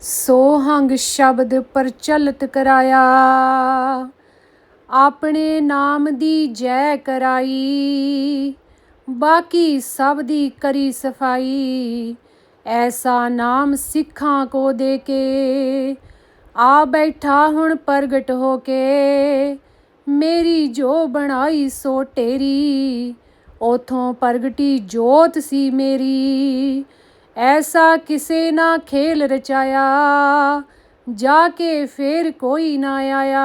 ਸੋਹੰਗ ਸ਼ਬਦ ਪ੍ਰਚਲਿਤ ਕਰਾਇਆ। ਆਪਣੇ ਨਾਮ ਦੀ ਜੈ ਕਰਾਈ। ਬਾਕੀ ਸਭ ਦੀ ਕਰੀ ਸਫ਼ਾਈ। ਐਸਾ ਨਾਮ ਸਿੱਖਾਂ ਕੋ ਦੇ ਕੇ। ਆ ਬੈਠਾ ਹੁਣ ਪ੍ਰਗਟ ਹੋ ਕੇ। ਮੇਰੀ ਜੋ ਬਣਾਈ ਸੋ ਟੇਰੀ। ਉਥੋਂ ਪ੍ਰਗਟੀ ਜੋਤ ਸੀ ਮੇਰੀ। ਐਸਾ ਕਿਸੇ ਨਾ ਖੇਲ ਰਚਾਇਆ, ਜਾ ਕੇ ਫੇਰ ਕੋਈ ਨਾ ਆਇਆ।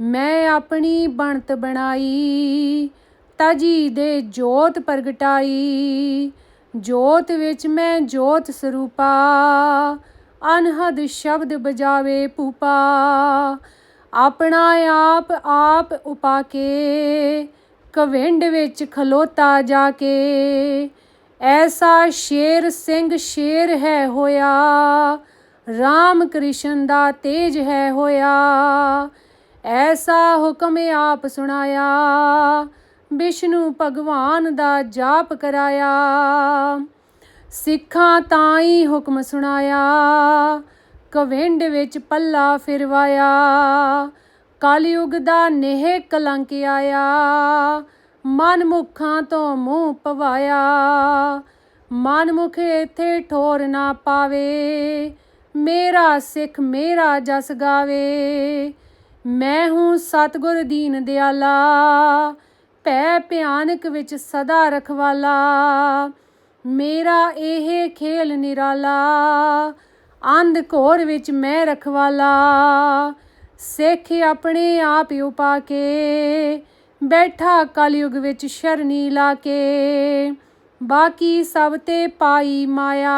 ਮੈਂ ਆਪਣੀ ਬਣਤ ਬਣਾਈ, ਤਜੀ ਦੇ ਜੋਤ ਪ੍ਰਗਟਾਈ। ਜੋਤ ਵਿੱਚ ਮੈਂ ਜੋਤ ਸਰੂਪਾ, ਅਨਹਦ ਸ਼ਬਦ ਬਜਾਵੇ ਭੂਪਾ ਆਪਣਾ ਆਪ ਆਪ ਉਪਾ ਕੇ ਕਵਿੰਡ ਵਿੱਚ ਖਲੋਤਾ ਜਾ ਕੇ ਐਸਾ ਸ਼ੇਰ ਸਿੰਘ ਸ਼ੇਰ ਹੈ ਹੋਇਆ, ਰਾਮ ਕ੍ਰਿਸ਼ਨ ਦਾ ਤੇਜ ਹੈ ਹੋਇਆ। ਐਸਾ ਹੁਕਮ ਆਪ ਸੁਣਾਇਆ, ਵਿਸ਼ਨੂੰ ਭਗਵਾਨ ਦਾ ਜਾਪ ਕਰਾਇਆ। ਸਿੱਖਾਂ ਤਾਂ ਹੀ ਹੁਕਮ ਸੁਣਾਇਆ, ਕਵਿੰਡ ਵਿੱਚ ਪੱਲਾ ਫਿਰਵਾਇਆ। ਕਲਯੁਗ ਦਾ ਨੇਹ ਕਲੰਕ ਆਇਆ ਮਨਮੁਖਾਂ ਤੋਂ ਮੂੰਹ ਪਵਾਇਆ। ਮਨ ਮੁਖ ਇੱਥੇ ਠੋਰ ਨਾ ਪਾਵੇ। ਮੇਰਾ ਸਿੱਖ ਮੇਰਾ ਜਸ ਗਾਵੇ। ਮੈਂ ਹੂੰ ਸਤਗੁਰ ਦੀਨ ਦਿਆਲਾ। ਭੈ ਭਿਆਨਕ ਵਿੱਚ ਸਦਾ ਰਖਵਾਲਾ। ਮੇਰਾ ਇਹ ਖੇਲ ਨਿਰਾਲਾ। ਅੰਧ ਘੋਰ ਵਿੱਚ ਮੈਂ ਰਖਵਾਲਾ। ਸਿੱਖ ਆਪਣੇ ਆਪ ਉਪਾ ਕੇ ਬੈਠਾ ਕਲਯੁਗ ਵਿੱਚ ਸ਼ਰਨੀ ਲਾ ਕੇ। ਬਾਕੀ ਸਭ ਤੇ ਪਾਈ ਮਾਇਆ।